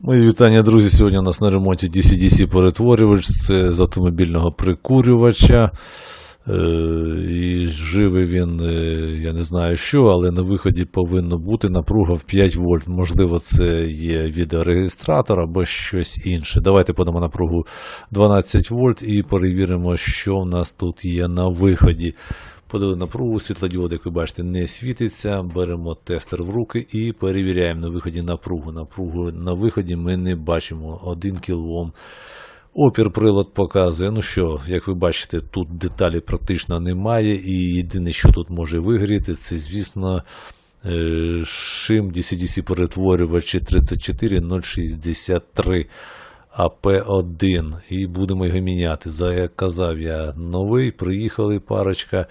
Мої вітання, друзі. Сьогодні у нас на ремонті DC-DC перетворювач. Це з автомобільного прикурювача. Е, і живий він, е, я не знаю що, але на виході повинно бути напруга в 5 вольт. Можливо, це є відеорегістратор або щось інше. Давайте подамо напругу 12 вольт і перевіримо, що в нас тут є на виході. Подали напругу, світлодіод, як ви бачите, не світиться. Беремо тестер в руки і перевіряємо на виході напругу. Напругу на виході ми не бачимо 1 кОм. Опір прилад показує. Ну що, як ви бачите, тут деталі практично немає, і єдине, що тут може вигріти, це, звісно, е, шим DC-DC перетворювачі 34063. АП1 і будемо його міняти. За як казав я новий, приїхали парочка,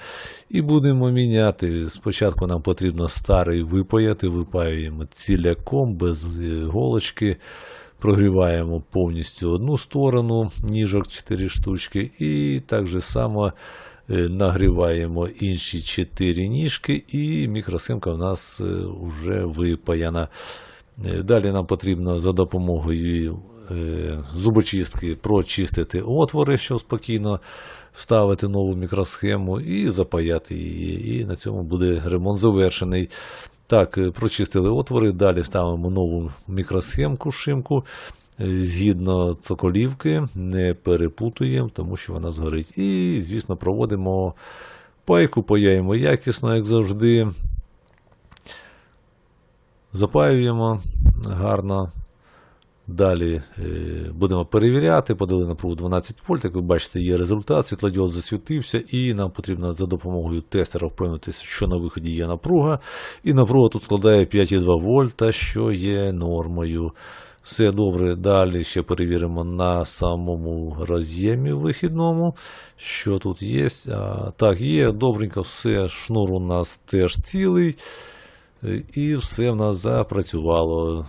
і будемо міняти. Спочатку нам потрібно старий випаяти, випаюємо ціляком без голочки. Прогріваємо повністю одну сторону, ніжок 4 штучки, і так же само е, нагріваємо інші 4 ніжки, і мікросимка в нас вже випаяна. Е, Далі нам потрібно за допомогою е, зубочистки прочистити отвори, щоб спокійно вставити нову мікросхему і запаяти її. І на цьому буде ремонт завершений. Так, е, прочистили отвори, далі ставимо нову мікросхемку, шимку. е, Згідно цоколівки, не перепутуємо, тому що вона згорить. І, звісно, проводимо пайку, паяємо якісно, як завжди. Запаюємо гарно. Далі е, будемо перевіряти, подали напругу 12 вольт. Як ви бачите, є результат, світлодіод засвітився, і нам потрібно за допомогою тестера впевнитися, що на виході є напруга. І напруга тут складає 5,2 вольта, що є нормою. Все добре. Далі ще перевіримо на самому роз'ємі вихідному, що тут є. А, так, є, добренько, все, шнур у нас теж цілий. І все в нас запрацювало.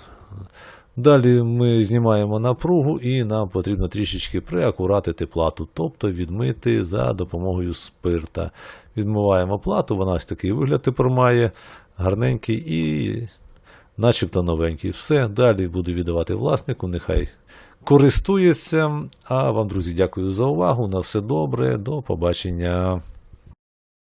Далі ми знімаємо напругу і нам потрібно трішечки приакуратити плату, тобто відмити за допомогою спирта. Відмиваємо плату, вона ось такий вигляд тепер має, гарненький і начебто новенький. Все, далі буду віддавати власнику, нехай користується. А вам, друзі, дякую за увагу. На все добре, до побачення.